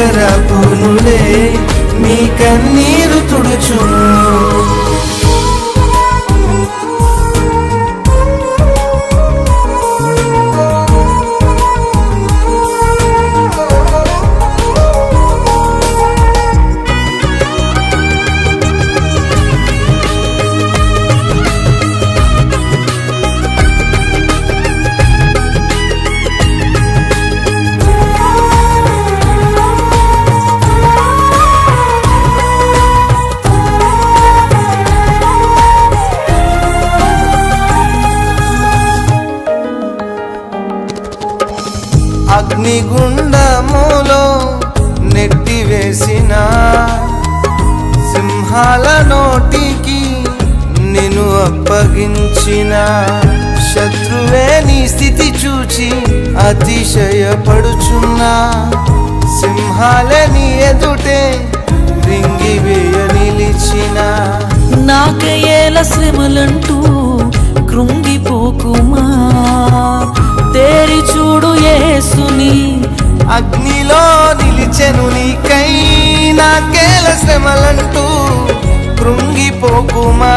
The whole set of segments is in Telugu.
దగ్గర పూనులే మీ కన్నీరు తుడుచును. అప్పగించిన శత్రువే నీ స్థితి చూచి అతిశయపడుచున్నా. సింహాల నీ ఎదుటే రింగివేయ నిలిచిన. నాకయేల శ్రమలంటూ కృంగిపోకుమా. తేరి చూడు యేసుని. అగ్నిలో నిలిచెను నీకై నాకేల శ్రమలంటూ కృంగిపోకుమా.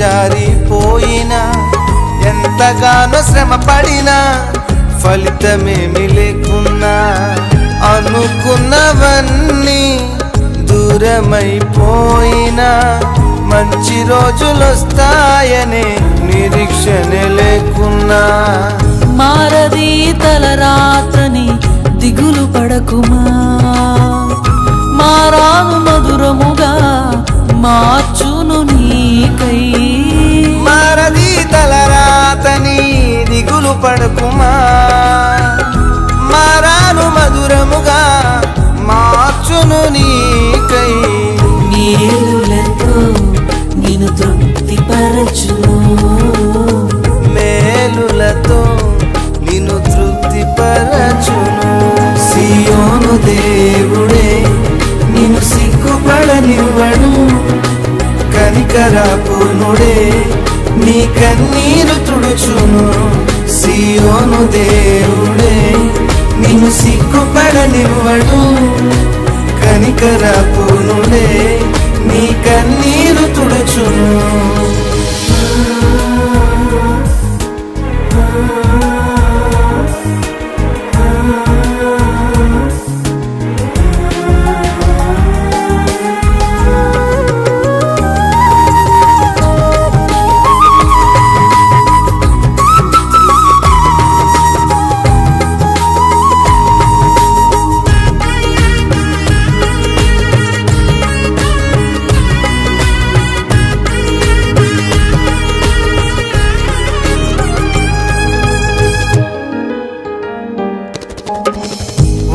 జారిపోయినా ఎంతగానో శ్రమ పడినా ఫలితమేమి లేకున్నా అనుకున్నవన్నీ దూరమైపోయినా మంచి రోజులొస్తాయనే నిరీక్షణ లేకున్నా. మారది రాత్రని దిగులు పడకుమా? మారాను మధురముగా మార్చును నీకై. దిగులు దేవుడే నిన్ను సిగ్గుపడనివ్వడు. కనికరా పూనుడే నీ కన్నీరు తుడుచును.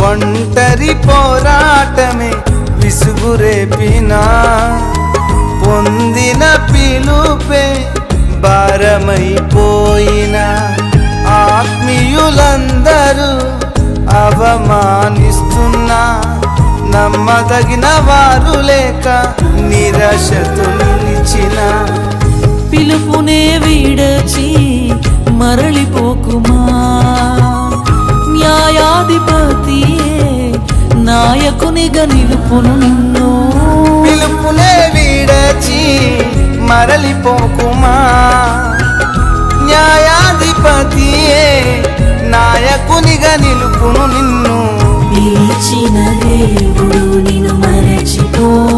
ఒంటరి పోరాటమే విసుగురేపినా పొందిన పిలుపే భారమైపోయిన. ఆత్మీయులందరూ అవమానిస్తున్నా. నమ్మదగిన వారు లేక నిరాశతో పిలుపునే వీడచి మరళిపోకుమా న్యాయాధిపతియే నాయకునిగా నిలుపును నిన్ను. పిలుపునే వీడచి మరలిపోకుమా? న్యాయాధిపతియే నాయకునిగా నిలుపును నిన్ను. పిలిచిన దేవుడు నిన్ను మరచిపోనా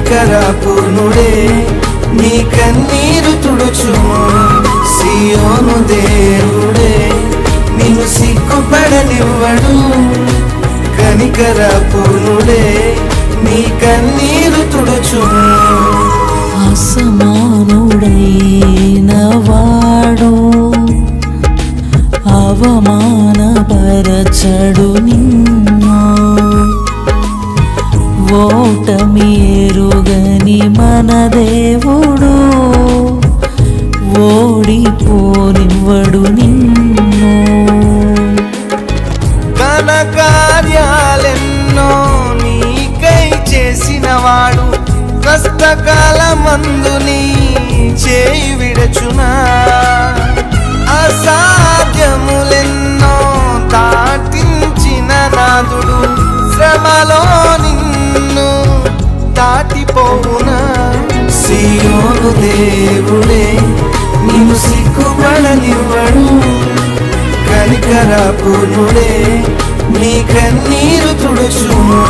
కనికరాపూర్ణుడే నీ కన్నీరు తుడుచుము సియోను దేవుడే. నిన్ను సిగ్గుపడనివ్వడు కనికరాపూర్ణుడే నీ కన్నీరు తుడుచుము. అసమానుడైన వాడు అవమానపరచడు. తెచ్చునా? అసాధ్యములెన్నో దాటించిన నాదుడు శ్రమలో నిన్ను దాటిపోవునా? సియోను దేవుడే నిన్ను సిగ్గుపడనివ్వడు. కనికరాపూర్ణుడే నీ కన్నీరు తుడుచును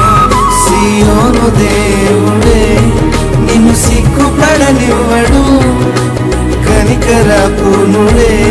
సియోను దేవుడే నిన్ను సిగ్గుపడనివ్వడు. కనికరాపూర్ణుడే నీ